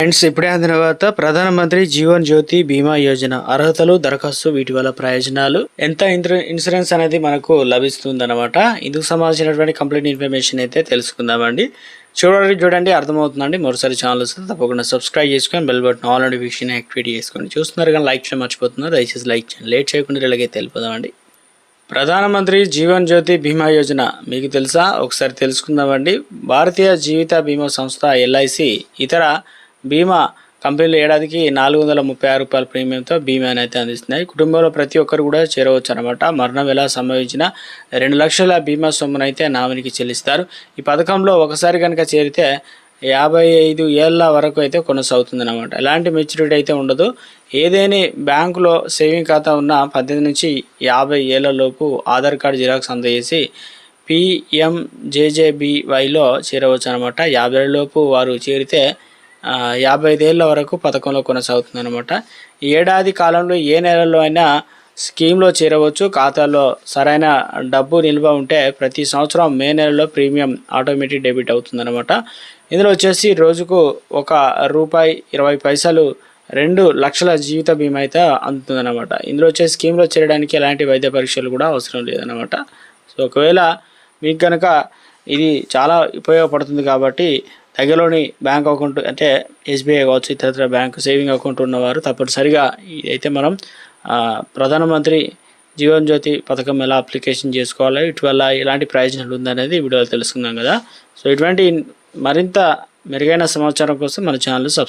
Friends ఇప్పుడే అందిన తర్వాత ప్రధానమంత్రి జీవన్ జ్యోతి బీమా యోజన. అర్హతలు దరఖాస్తు వీటి వల్ల ప్రయోజనాలు. ఎంత ఇన్సూరెన్స్ అనేది మనకు లభిస్తుంది అనమాట ఇందుకు సంబంధించినటువంటి కంప్లీట్ ఇన్ఫర్మేషన్ అయితే తెలుసుకుందామండి. చూడండి చూడండి అర్థమవుతుందండి. మరోసారి ఛానల్ వస్తే తప్పకుండా సబ్స్క్రైబ్ చేసుకొని bell button all notification activate చేసుకొని చూస్తున్నారు కానీ లైక్ చేయడం మర్చిపోతున్నారు. దయచేసి లైక్ చేయండి. లేట్ చేయకుండా ఇలాగే తెలిపోదామండి ప్రధానమంత్రి జీవన్ జ్యోతి బీమా యోజన. మీకు తెలుసా? ఒకసారి తెలుసుకుందామండి. భారతీయ జీవిత బీమా సంస్థ ఎల్ఐసి ఇతర బీమా కంపెనీలు ఏడాదికి నాలుగు వందల ముప్పై ఆరు రూపాయల ప్రీమియంతో బీమాని అయితే అందిస్తున్నాయి. కుటుంబంలో ప్రతి ఒక్కరు కూడా చేరవచ్చు అనమాట మరణం ఎలా సంభవించిన రెండు లక్షల బీమా సొమ్మును అయితే నామినికి చెల్లిస్తారు. ఈ పథకంలో ఒకసారి కనుక చేరితే యాభై ఐదు ఏళ్ళ వరకు అయితే కొనసాగుతుంది అనమాట ఎలాంటి మెచ్యూరిటీ అయితే ఉండదు. ఏదేని బ్యాంకులో సేవింగ్ ఖాతా ఉన్న పద్దెనిమిది నుంచి యాభై ఏళ్ళలోపు ఆధార్ కార్డు జిరాక్స్ అందజేసి పిఎంజేజేబీవైలో చేరవచ్చు అనమాట యాభై ఏళ్ళలోపు వారు చేరితే యాభై ఐదేళ్ళ వరకు పథకంలో కొనసాగుతుంది అనమాట ఏడాది కాలంలో ఏ నెలలో అయినా స్కీమ్లో చేరవచ్చు ఖాతాలో సరైన డబ్బు నిల్వ ఉంటే ప్రతి సంవత్సరం మే నెలలో ప్రీమియం ఆటోమేటిక్ డెబిట్ అవుతుందన్నమాట. ఇందులో వచ్చేసి రోజుకు ఒక రూపాయి ఇరవై పైసలు రెండు లక్షల జీవిత బీమా అయితే అందుతుందన్నమాట. ఇందులో వచ్చే స్కీమ్లో చేరడానికి ఎలాంటి వైద్య పరీక్షలు కూడా అవసరం లేదన్నమాట. సో ఒకవేళ మీకు కనుక ఇది చాలా ఉపయోగపడుతుంది కాబట్టి దగ్గరలోని బ్యాంక్ అకౌంట్ అంటే ఎస్బీఐ కావచ్చు ఇతరత్ర బ్యాంక్ సేవింగ్ అకౌంట్ ఉన్నవారు తప్పనిసరిగా అయితే మనం ప్రధానమంత్రి జీవన్ జ్యోతి పథకం ఎలా అప్లికేషన్ చేసుకోవాలి ఇటువల్ల ఎలాంటి ప్రయోజనాలు ఉందనేది వీడియోలో తెలుసుకుందాం కదా. సో ఇటువంటి మరింత మెరుగైన సమాచారం కోసం మన ఛానల్ సబ్స్క్రైబ్